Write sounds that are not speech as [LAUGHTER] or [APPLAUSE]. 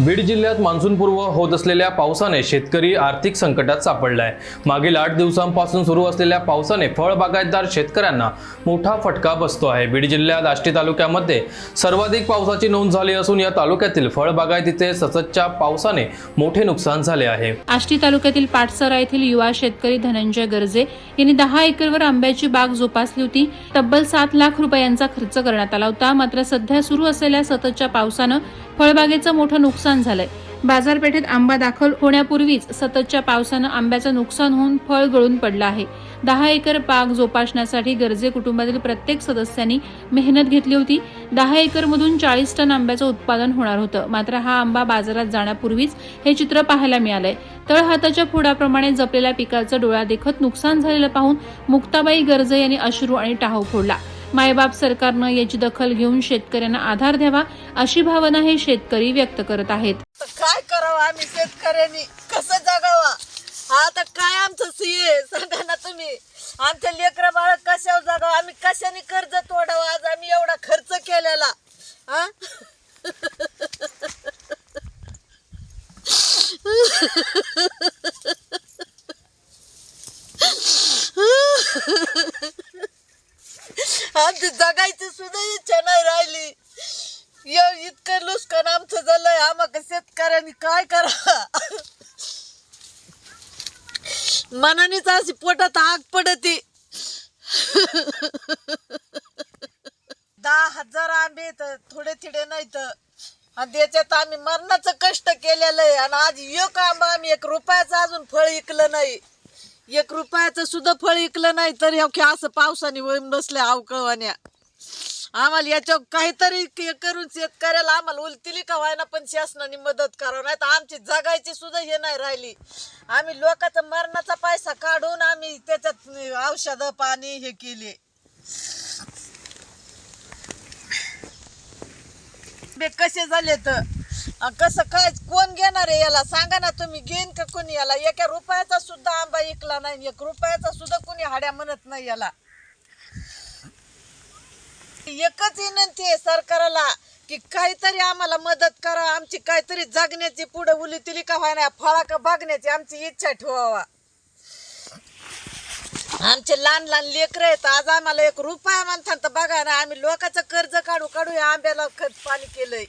बीड जिल्ह्यात मान्सूनपूर्व होत असलेल्या पावसाने शेतकरी आर्थिक संकटात सापडलाय. मागील आठ दिवसांपासून सुरू असलेल्या पावसाने फळबागायतदार शेतकऱ्यांना मोठा फटका बसतो आहे. बीड जिल्ह्यात आष्टी तालुक्यामध्ये सर्वाधिक पावसाची नोंद झाली असून या तालुक्यातील फळबागायतीचे सततच्या पावसाने मोठे नुकसान झाले आहे. आष्टी तालुक्यातील पाटसरा येथील युवा शेतकरी धनंजय गर्जे यांनी दहा एकरवर आंब्याची बाग जोपासली होती. तब्बल सात लाख रुपयांचा खर्च करण्यात आला होता. मात्र सध्या सुरू असलेल्या सततच्या पावसानं फळबागेचं मोठं नुकसान नुकसान झालंय. बाजारपेठेत आंबा दाखल होण्यापूर्वीच सततच्या पावसानं आंब्याचं नुकसान होऊन फळ गळून पडलं आहे. दहा एकर पाक जोपासण्यासाठी गरजे कुटुंबातील प्रत्येक सदस्यांनी मेहनत घेतली होती. दहा एकरमधून चाळीस टन आंब्याचं उत्पादन होणार होतं. मात्र हा आंबा बाजारात जाण्यापूर्वीच हे चित्र पाहायला मिळालंय. तळहाताच्या फोडाप्रमाणे जपलेल्या पिकाचं डोळा देखत नुकसान झालेलं पाहून मुक्ताबाई गर्जे यांनी अश्रू आणि टाहू फोडला. मायबाप सरकारनं याची दखल घेऊन शेतकऱ्यांना आधार द्यावा अशी भावना हे शेतकरी व्यक्त करत आहेत. काय करावं आम्ही शेतकऱ्यांनी? कसं जगावा? आता काय आमचं सीए? सांगा ना तुम्ही. आमच्या लेकरा बाळ कशावर जगावं? आम्ही कशाने कर्ज तोडावं? आज आम्ही एवढा खर्च केलेला. हा? [LAUGHS] आमची जगायची सुद्धा इच्छा नाही राहिली. इतकं नुकसान आमचं झालंय. आम्हाला शेतकऱ्यांनी काय करा मनानेच अशी पोटात आग पडती. दहा हजार आंबे तर थोडे तिडे नाही तर आणि त्याच्यात आम्ही मरणाचं कष्ट केलेलं आहे. आणि आज एक आंबा आम्ही एक रुपयाचं अजून फळ इकलं नाही. एक रुपयाचं सुद्धा फळ इकलं नाही तर हे असं पावसाने वळून बसल्या अवकळवाण्या. आम्हाला याच्यावर काहीतरी के- करून शेतकऱ्याला आम्हाला उलटिली का व्हायना पण शासनाने मदत करावं. नाही तर आमची जगायची सुद्धा हे नाही राहिली. आम्ही लोकांचा मरणाचा पैसा काढून आम्ही त्याच्यात औषधं पाणी हे केले. कसे झाले तर कसं काय कोण घेणार आहे याला? सांगा ना तुम्ही घेईन का कोणी याला? एका रुपयाचा सुद्धा आंबा इकला नाही एक रुपयाचा सुद्धा कोणी हाड्या म्हणत नाही याला. एकच विनंती आहे सरकारला की काहीतरी आम्हाला मदत करा आमची काहीतरी जगण्याची पुढे उली तिली का व्हायना फळा का बघण्याची आमची इच्छा ठेवावा. आमचे लहान लहान लेकर आहेत आज आम्हाला एक रुपया म्हणतात तर बघा ना आम्ही लोकांचं कर्ज काढू काढू या आंब्याला खत पाणी केलंय.